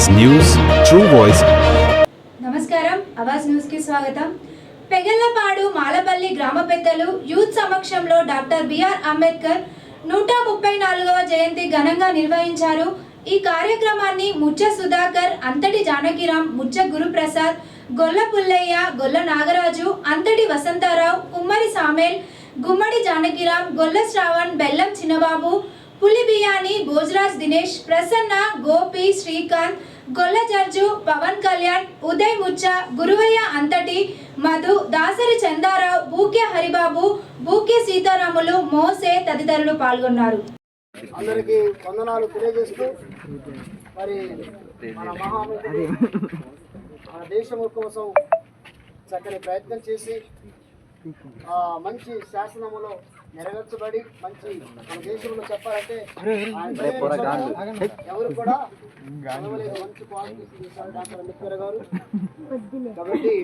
అవాజ్ news true voice నమస్కారం అవాజ్ న్యూస్కి స్వాగతం. పెగల్లపాడు మాలపల్లి గ్రామ పెద్దలు యూత్ సమక్షంలో డాక్టర్ బిఆర్ అంబేద్కర్ నూట ముప్పై నాలుగవ జయంతి ఘనంగా నిర్వహించారు. ఈ కార్యక్రమాన్ని ముచ్చ సుధాకర్ అంతటి జానకిరాం ముచ్చ గురుప్రసాద్ గొల్ల పుల్లయ్య గొల్ల నాగరాజు అంతటి వసంతారావు కుమ్మరి సామేల్ గుమ్మడి జానకిరాం గొల్ల శ్రావణ్ బెల్లం చిన్నబాబు పులి బియాని భోజరాజ్ దినేష్ ప్రసన్న గోపి శ్రీకాంత్ గొల్లజర్జు పవన్ కళ్యాణ్ ఉదయ్ ముచ్చ గురువయ్య అంతటి మధు దాసరి చందారావు బూకే హరిబాబు బూకే సీతారాములు మోసే తదితరులు పాల్గొన్నారు. అందరికీ వందనాలు తెలియజేస్తూ మరి మన మహామంత్రి మన దేశం కోసం చక్కని ప్రయత్నం చేసి మంచి శాసనములో నెరవేర్చబడి మంచి మన దేశంలో చెప్పాలంటే. ఎవరు కూడా. మంచి చేశారు డాక్టర్ అంబేద్కర్ గారు. కాబట్టి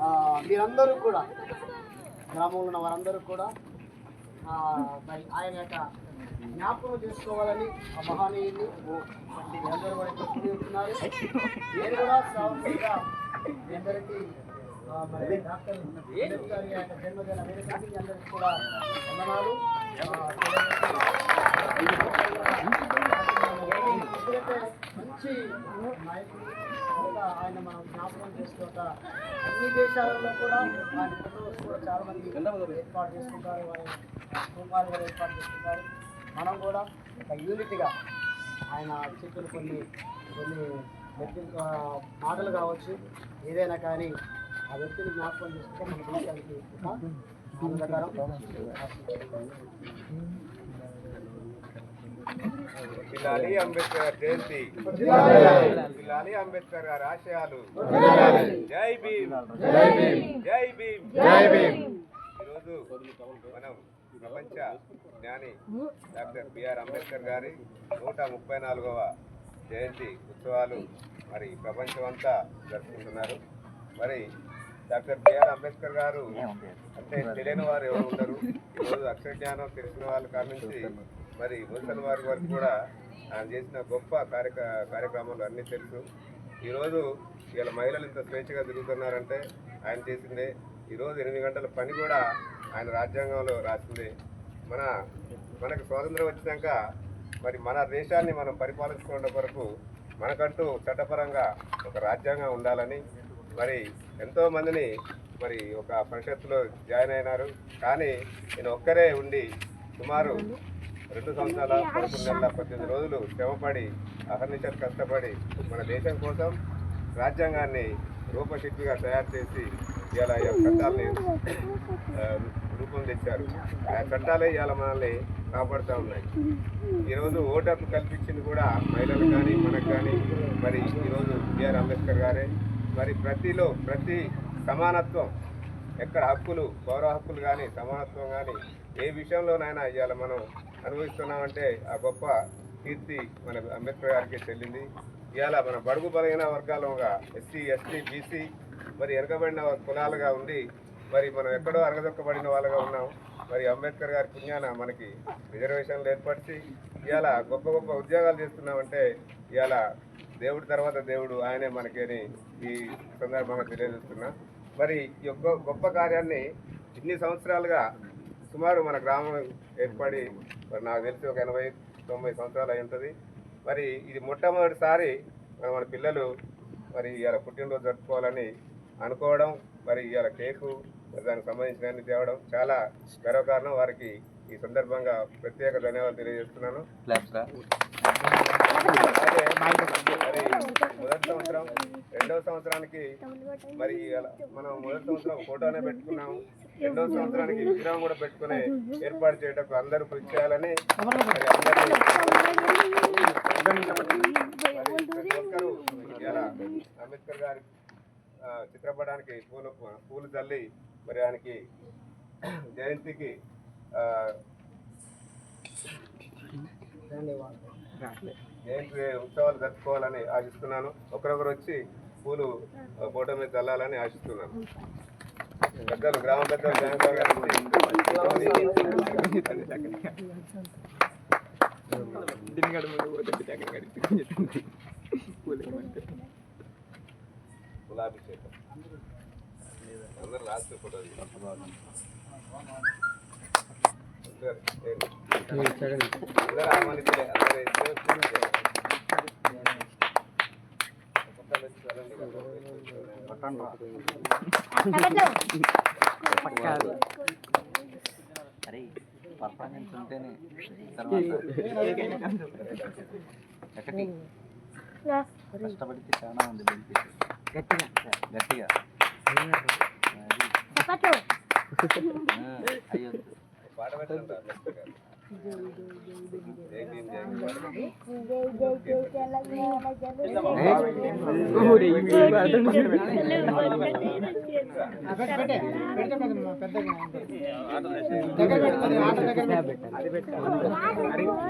ఆ, మీరందరూ కూడా గ్రామంలో ఉన్న వారందరూ కూడా మరి ఆయన యొక్క జ్ఞాపకం చేసుకోవాలని ఆ మహానీయుని అందరూ కూడా ఉంటున్నారు నేను కూడా మీ అందరికీ మంచి నాయకుడు ఆయన మనం జ్ఞాపకం చేసుకోక అన్ని దేశాలలో కూడా ఆయన ఫోటోస్ కూడా చాలా మంది ఏర్పాటు చేసుకుంటారు వారి కుటుంబాలు కూడా ఏర్పాటు చేసుకుంటారు మనం కూడా ఒక యూనిట్గా ఆయన చెప్పిన కొన్ని కొన్ని ఆ, మాటలు కావచ్చు ఏదైనా కానీ ఆ వ్యక్తిని జ్ఞాపకం చేసుకుంటే మన దేశానికి ఒక ఆనందకరం జిల్లాలి అంబేద్కర్ గారి జయంతి. జిల్లాలి అంబేద్కర్ గారి ఆశయాలు. జై భీమ్. జై భీమ్. జై భీమ్. ఈరోజు మనం ప్రపంచ జ్ఞాని డాక్టర్ బిఆర్ అంబేద్కర్ గారి నూట ముప్పై నాలుగవ జయంతి ఉత్సవాలు మరి ప్రపంచమంతా జరుపుకుంటున్నారు. మరి డాక్టర్ బిఆర్ అంబేద్కర్ గారు అంటే తెలియని వారు ఎవరు ఉండరు. ఈరోజు అక్షర జ్ఞానం తెలిసిన వాళ్ళు కానించి మరి ముసలి వారి వరకు కూడా ఆయన చేసిన గొప్ప కార్యక కార్యక్రమాలు అన్నీ తెలుసు. ఈరోజు ఇలా మహిళలు ఇంత స్వేచ్ఛగా తిరుగుతున్నారంటే ఆయన చేసిందే. ఈరోజు ఎనిమిది గంటల పని కూడా ఆయన రాజ్యాంగంలో రాసిందే. మన మనకు స్వాతంత్రం వచ్చినాక మరి మన దేశాన్ని మనం పరిపాలించుకునే కొరకు మనకంటూ చట్టపరంగా ఒక రాజ్యాంగం ఉండాలని మరి ఎంతో మందిని మరి ఒక పరిషత్తులో జాయిన్ అయినారు. కానీ నేను ఒక్కరే ఉండి సుమారు రెండు సంవత్సరాల పదకొండు నెలల పద్దెనిమిది రోజులు శ్రమపడి అహర్నిశలు కష్టపడి మన దేశం కోసం రాజ్యాంగాన్ని రూపశిల్పిగా తయారు చేసి ఇవాళ చట్టాలని రూపొందించారు ఆ చట్టాలే ఇవాళ మనల్ని కాపాడుతూ ఉన్నాయి. ఈరోజు ఓటర్లు కల్పించింది కూడా మహిళలకు కానీ మనకు కానీ. మరి ఈరోజు బిఆర్ అంబేద్కర్ గారే మరి ప్రతిలో ప్రతి సమానత్వం ఎక్కడ హక్కులు పౌర హక్కులు కానీ సమానత్వం కానీ ఏ విషయంలోనైనా ఇవాళ మనం అనుభవిస్తున్నామంటే ఆ గొప్ప కీర్తి మన అంబేద్కర్ గారికి చెల్లింది. ఇవాళ మన బడుగు బలహీన వర్గాలుగా ఎస్సీ ఎస్టీ బీసీ మరి వెనకబడిన కులాలుగా ఉండి మరి మనం ఎక్కడో అరగదొక్కబడిన వాళ్ళగా ఉన్నాం. మరి అంబేద్కర్ గారి పుణ్యాన మనకి రిజర్వేషన్లు ఏర్పరిచి ఇవాళ గొప్ప గొప్ప ఉద్యోగాలు చేస్తున్నామంటే ఇవాళ దేవుడి తర్వాత దేవుడు ఆయనే మనకేని ఈ సందర్భంగా తెలియజేస్తున్నా. మరి ఈ యొక్క గొప్ప కార్యాన్ని ఇన్ని సంవత్సరాలుగా సుమారు మన గ్రామం ఏర్పడి మరి నాకు తెలిసి ఒక ఎనభై తొంభై సంవత్సరాలు అయి ఉంటుంది. మరి ఇది మొట్టమొదటిసారి మరి మన పిల్లలు మరి ఇవాళ పుట్టినరోజు జరుపుకోవాలని అనుకోవడం మరి ఇవాళ కేకు మరి దానికి సంబంధించిన అన్ని తేవడం చాలా గర్వకారణం. వారికి ఈ సందర్భంగా ప్రత్యేక ధన్యవాదాలు తెలియజేస్తున్నాను. మొదటి సంవత్సరం రెండవ సంవత్సరానికి మరి మనం మొదటి సంవత్సరం ఫోటోనే పెట్టుకున్నాము. రెండవ సంవత్సరానికి విగ్రహం కూడా పెట్టుకుని ఏర్పాటు చేయటకు అందరూ కృషి చేయాలని మరి ఇలా అంబేద్కర్ గారి చిత్రపటానికి పూలు పూలు చల్లి మరి ఆయనకి జయంతికి ధన్యవాదాలు. జయంతి ఉత్సవాలు జరుపుకోవాలని ఆశిస్తున్నాను. ఒకరొకరు వచ్చి పూలు ఫోటో మీద చల్లాలని ఆశిస్తున్నాను. పెద్దలు గ్రామ పెద్దలు కులాభిషేకం అందరు లాస్ట్ ఫోటో అందరూ ఆహ్వానితులే అందరూ అరే పర్ఫార్మెన్స్ ఉంటేనే ఒకటి కష్టపడితే చాలా ఉంది గట్టిగా. గట్టిగా. అయ్యొద్దు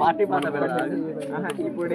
పార్టీ పాట పెడతాను ఇప్పుడు